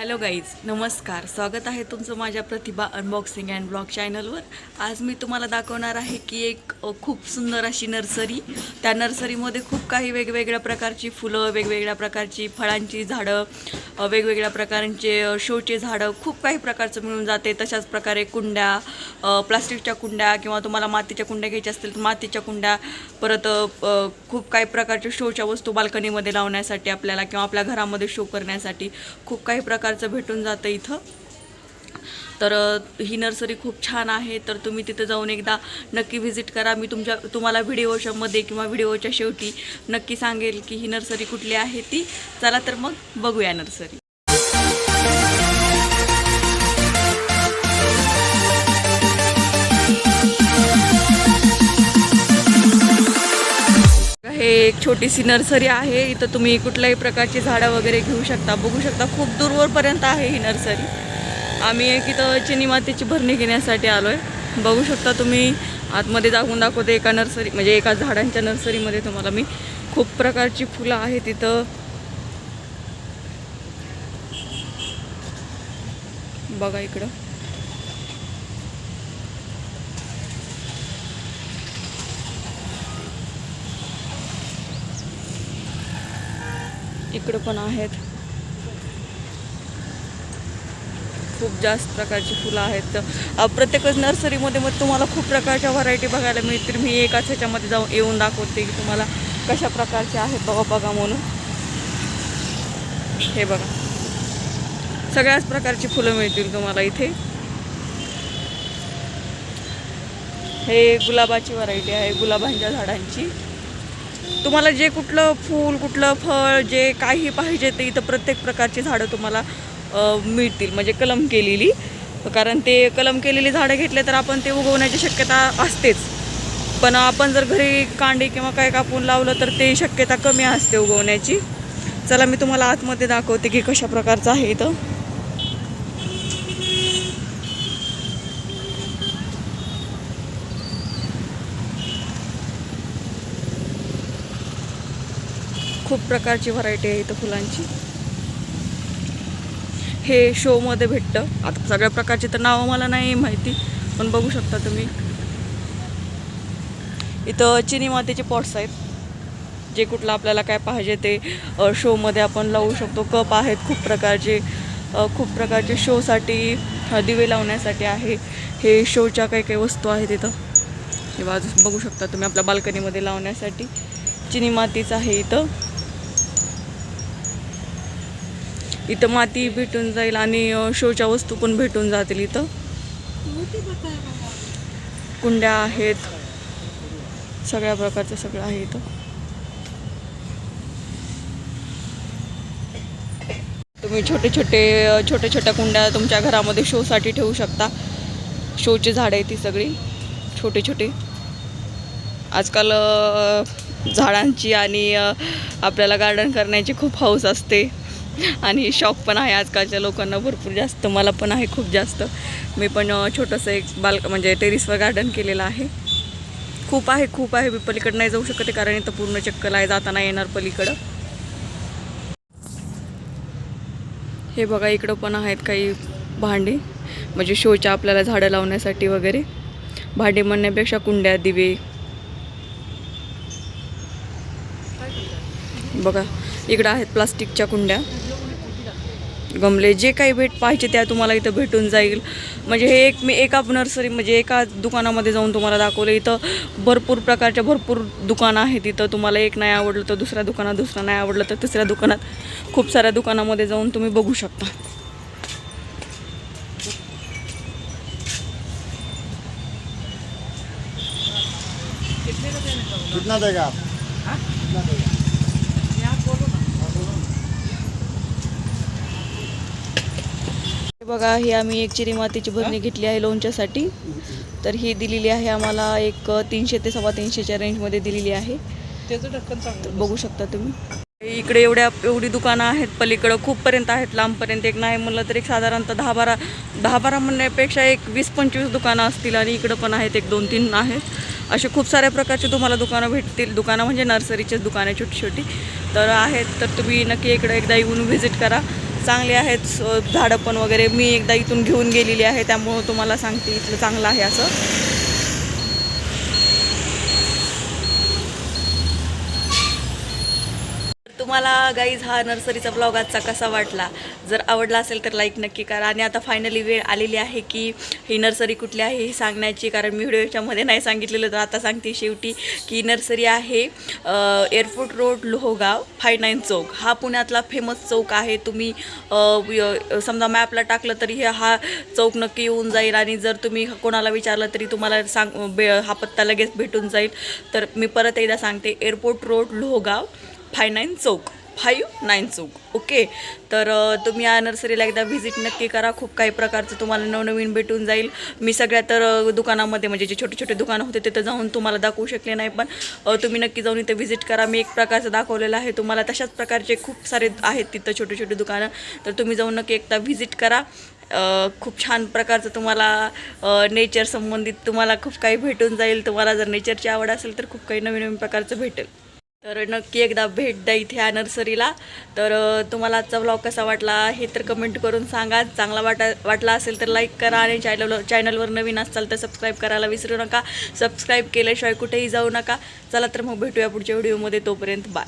Hello guys नमस्कार. स्वागत आहे तुमचं माझ्या प्रतिभा अनबॉक्सिंग अँड ब्लॉग चॅनलवर आज मी तुम्हाला दाखवणार आहे की एक खूप सुंदर अशी नर्सरी. त्या नर्सरीमध्ये खूप काही वेगवेगळ्या प्रकारची फुलं वेगवेगळ्या प्रकारची फळांची झाडं वेगवेगळ्या प्रकारांचे शोचे झाडं खूप काही प्रकारचं मिळून जाते. तशाच प्रकारे कुंड्या प्लास्टिकच्या कुंड्या किंवा तुम्हाला मातीच्या कुंड्या घ्यायच्या असतील तर मातीच्या कुंड्या परत खूप काही प्रकारच्या शोच्या वस्तू बाल्कनीमध्ये लावण्यासाठी आपल्याला किंवा आपल्या घरामध्ये शो करण्यासाठी खूप काही प्रकारचं भेटून जातं इथं. तर ही नर्सरी खूप छान आहे तर तुम्ही तिथं जाऊन एकदा नक्की व्हिजिट करा. मी तुमच्या तुम्हाला व्हिडिओच्यामध्ये किंवा व्हिडिओच्या शेवटी नक्की सांगेल की ही नर्सरी कुठली आहे ती. चला तर मग बघूया नर्सरी. हे एक छोटीशी नर्सरी आहे. इथं तुम्ही कुठल्याही प्रकारची झाडं वगैरे घेऊ शकता बघू शकता. खूप दूरवरपर्यंत आहे ही नर्सरी. आम्ही एक इथं चिनी मातीची भरणी घेण्यासाठी आलो आहे बघू शकता तुम्ही आतमध्ये जागून दाखवते एका नर्सरी म्हणजे एका झाडांच्या नर्सरीमध्ये तुम्हाला मी खूप प्रकारची फुलं आहेत तिथं बघा इकडं. इकडं पण आहेत. खूप जास्त प्रकारची फुलं आहेत. प्रत्येकच नर्सरीमध्ये मग तुम्हाला खूप प्रकारच्या व्हरायटी बघायला मिळतील. मी एकाच ह्याच्यामध्ये जाऊन येऊन दाखवते की तुम्हाला कशा प्रकारचे आहेत बघा बघा म्हणून. हे बघा. सगळ्याच प्रकारची फुलं मिळतील तुम्हाला इथे. हे गुलाबाची व्हरायटी आहे गुलाबांच्या झाडांची. तुम्हाला जे कुठलं फूल कुठलं फळ जे काही पाहिजे ते इथं प्रत्येक प्रकारची झाडं तुम्हाला मिळतील. म्हणजे कलम केलेली. कारण ते कलम केलेली झाडं घेतले तर आपण ते उगवण्याची शक्यता असतेच. पण आपण जर घरी कांडी किंवा काय कापून लावलं तर ते शक्यता कमी असते उगवण्याची. चला मी तुम्हाला आतमध्ये दाखवते की कशा प्रकारचं आहे इथं. खूप प्रकारची व्हरायटी आहे इथं फुलांची. हे शोमध्ये भेटतं. आता सगळ्या प्रकारचे तर नावं मला नाही माहिती पण बघू शकता तुम्ही. इथं चिनी मातीचे पॉट्स आहेत. जे कुठलं आपल्याला काय पाहिजे ते शोमध्ये आपण लावू शकतो. कप आहेत खूप प्रकारचे खूप प्रकारचे शोसाठी दिवे लावण्यासाठी आहे. हे शोच्या काही काही वस्तू आहेत इथं. हे बाजू बघू शकता तुम्ही आपल्या बाल्कनीमध्ये लावण्यासाठी. चिनी मातीचं आहे इथं. इथं माती भेटून जाईल आणि शोच्या वस्तू पण भेटून जातील इथं. कुंड्या आहेत. सगळ्या प्रकारचं सगळं आहे इथं. तुम्ही छोटे छोटे छोट्या छोट्या कुंड्या तुमच्या घरामध्ये शोसाठी ठेवू शकता. शोची झाडं आहेत ती सगळी छोटे छोटे. आजकाल झाडांची आणि आपल्याला गार्डन करण्याची खूप हौस असते. आणि शॉक पण आहे आजकालच्या लोकांना भरपूर जास्त. मला पण आहे खूप जास्त. मी पण छोटंसं एक बालक म्हणजे टेरिसवर गार्डन केलेलं आहे. खूप आहे खूप आहे. मी पलीकडं नाही जाऊ शकते कारण इथं पूर्ण चक्कल आहे. जाताना येणार पलीकडं. हे बघा इकडं पण आहेत काही भांडी. म्हणजे शोच्या आपल्याला झाडं लावण्यासाठी वगैरे. भांडी म्हणण्यापेक्षा कुंड्या दिवे. बघा इकडं आहेत प्लास्टिकच्या कुंड्या. गमले जे काही भेट पाहिजे त्या तुम्हाला इथं भेटून जाईल. म्हणजे हे एक मी एका नर्सरी म्हणजे एका दुकानामध्ये जाऊन तुम्हाला दाखवलं. इथं भरपूर प्रकारच्या भरपूर दुकानं आहेत. इथं तुम्हाला एक नाही आवडलं तर दुसऱ्या दुकानात दुसरं नाही आवडलं तर तिसऱ्या दुकानात. खूप साऱ्या दुकानामध्ये जाऊन तुम्ही बघू शकता. कितना देगा आप कितना देगा हे बघा ही आम्ही एक चिरी मातीची भरणी घेतली आहे लोणच्यासाठी. तर ही दिलेली आहे आम्हाला एक तीनशे ते सव्वा तीनशेच्या रेंजमध्ये दिलेली आहे. त्याचं ढक्कन बघू शकता तुम्ही. इकडे एवढ्या एवढी दुकानं आहेत पलीकडं खूपपर्यंत आहेत लांबपर्यंत एक नाही म्हणलं तर एक साधारणतः दहा बारा दहा बारा म्हणण्यापेक्षा एक वीस पंचवीस दुकानं असतील आणि इकडं पण आहेत एक दोन तीन आहेत. असे खूप साऱ्या प्रकारचे तुम्हाला दुकानं भेटतील. दुकानं म्हणजे नर्सरीचेच दुकानं छोटी छोटी तर आहेत तर तुम्ही नक्की इकडे एकदा येऊन व्हिजिट करा. चांगले आहेत झाडं पण वगैरे. मी एकदा इथून घेऊन गेलेली आहे त्यामुळं तुम्हाला सांगते इथलं चांगलं आहे असं. तुम्हाला गाईज हा नर्सरीचा ब्लॉग आजचा कसा वाटला? जर आवडला असेल तर लाईक नक्की करा. आणि आता फायनली वेळ आलेली आहे की ही नर्सरी कुठली आहे ही सांगण्याची कारण मी व्हिडिओच्यामध्ये नाही सांगितलेलं तर आता सांगते शेवटी की नर्सरी आहे airport road Lohgaon five nine चौक. हा पुण्यातला फेमस चौक आहे. तुम्ही समजा मॅपला टाकलं तरी हे हा चौक नक्की येऊन जाईल. आणि जर तुम्ही कोणाला विचारलं तरी तुम्हाला सांग बे हा पत्ता लगेच भेटून जाईल. तर मी परत एकदा सांगते airport road Lohgaon five nine चौक फाईव्ह नाईन चौक. ओके? तर तुम्ही या नर्सरीला एकदा व्हिजिट नक्की करा. खूप काही प्रकारचं तुम्हाला नवनवीन भेटून जाईल. मी सगळ्या तर दुकानामध्ये म्हणजे जे छोटे छोटे दुकानं होते तिथं जाऊन तुम्हाला दाखवू शकले नाही पण तुम्ही नक्की जाऊन इथे व्हिजिट करा. मी एक प्रकारचं दाखवलेलं आहे. तुम्हाला तशाच प्रकारचे खूप सारे आहेत तिथं छोटे छोटे दुकानं. तर तुम्ही जाऊन नक्की एकदा व्हिजिट करा. खूप छान प्रकारचं तुम्हाला नेचर संबंधित तुम्हाला खूप काही भेटून जाईल. तुम्हाला जर नेचरची आवड असेल तर खूप काही नवीन नवीन प्रकारचं भेटेल. तर नक्की एकदा भेट द्या इथे या नर्सरीला. तर तुम्हाला आजचा ब्लॉग कसा वाटला हे तर कमेंट करून सांगा. चांगला वाटा वाटला असेल तर लाईक करा आणि चॅनल चॅनलवर नवीन असाल तर सबस्क्राईब करायला विसरू नका. सबस्क्राईब केल्याशिवाय कुठेही जाऊ नका. चला तर मग भेटूया पुढच्या व्हिडिओमध्ये तोपर्यंत बाय